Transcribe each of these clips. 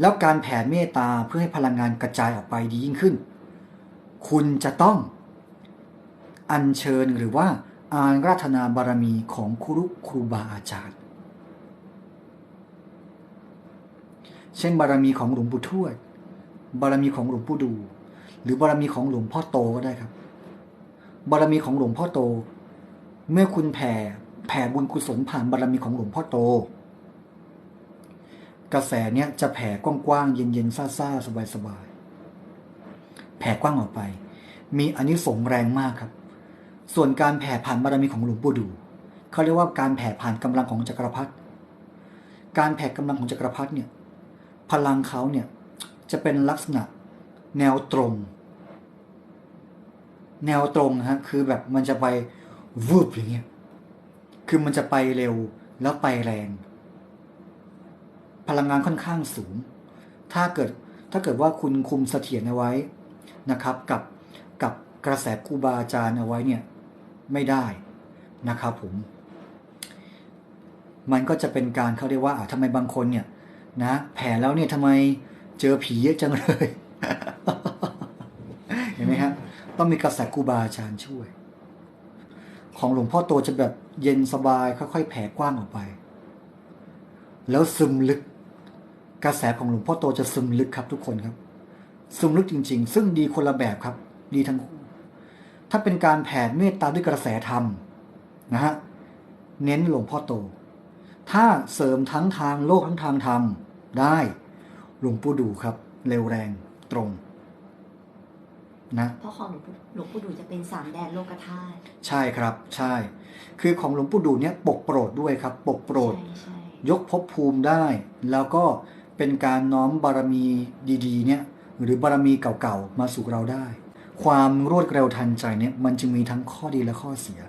แล้วการแผ่เมตตาเพื่อให้พลังงานกระจายออกไปดียิ่งขึ้น คุณจะต้อง อัญเชิญหรือว่าอานราธนาบารมีของครูครูบาอาจารย์ เช่นบารมีของหลวงปู่ทวด บารมีของหลวงปู่ดู หรือบารมีของหลวงพ่อโตก็ได้ครับ บารมีของหลวงพ่อโต เมื่อคุณแผ่แผ่บุญกุศลผ่านบารมีของหลวงพ่อโต กระแสเนี้ยจะแผ่กว้างๆเย็นๆซ่าๆสบายๆแผ่กว้างออกไป มีอานิสงส์แรงมากครับ ส่วนการแผ่ผ่านบารมีของหลวงปู่ดูเขาเรียกว่าการแผ่ผ่านกำลังของจักรพรรดิการแผ่กำลังของจักรพรรดิเนี่ยพลังเขาเนี่ยจะเป็นลักษณะแนวตรง แนวตรงนะฮะคือแบบมันจะไปวืบอย่างเงี้ยคือมันจะไปเร็วแล้วไปแรง พลังงานค่อนข้างสูง ถ้าเกิดถ้าเกิดว่าคุณคุมเสถียรเอาไว้นะครับ กับกับกระแสครูบาอาจารย์เอาไว้เนี่ยไม่ได้นะครับผม มันก็จะเป็นการเขาเรียกว่าทำไมบางคนเนี่ยนะแผ่แล้วเนี่ยทำไมเจอผีเยอะจังเลย เห็นไหมครับต้องมีกระแสครูบาอาจารย์ช่วย ของหลวงพ่อโตจะแบบเย็นสบายค่อยๆแผ่กว้างออกไป แล้วซึมลึก กระแสของหลวงพ่อโตจะซึมลึกครับทุกคนครับ ซึมลึกจริง ๆ ซึ่งดีคนละแบบครับ ดีทั้งคู่ถ้าเป็นการแผ่เมตตาด้วยกระแสธรรมนะฮะเน้นหลวงพ่อโต ถ้าเสริมทั้งทางโลกทั้งทางธรรมได้หลวงปู่ดูครับ เร็วแรงตรงนะเพราะของหลวงปู่หลวงปู่ดูจะเป็นสามแดนโลกธาตุใช่ครับ ใช่ คือของหลวงปู่ดูเนี่ยปกโปรดด้วยครับ ปกโปรดใช่ใช่ยกภพภูมิได้ แล้วก็ เป็นการน้อมบารมีดีๆเนี่ยหรือบารมีเก่าๆมาสู่เราได้ ความรวดเร็วทันใจเนี่ยมันจึงมีทั้งข้อดีและข้อเสีย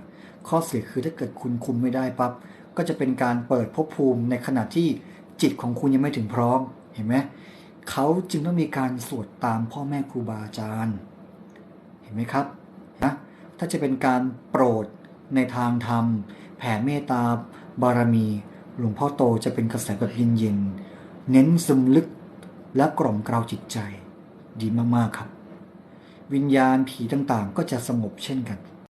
ข้อเสียคือถ้าเกิดคุณคุมไม่ได้ปั๊บก็จะเป็นการเปิดภพภูมิในขณะที่จิตของคุณยังไม่ถึงพร้อมเห็นไหมเขาจึงต้องมีการสวดตามพ่อแม่ครูบาอาจารย์ เห็นไหมครับนะถ้าจะเป็นการโปรดในทางธรรม แผ่เมตตาบารมี หลวงพ่อโตจะเป็นกระแสแบบเย็นๆ เน้นซึมลึกและกล่อมเกลาจิตใจ ดีมากๆครับ วิญญาณผีต่างๆ ก็จะสงบเช่นกัน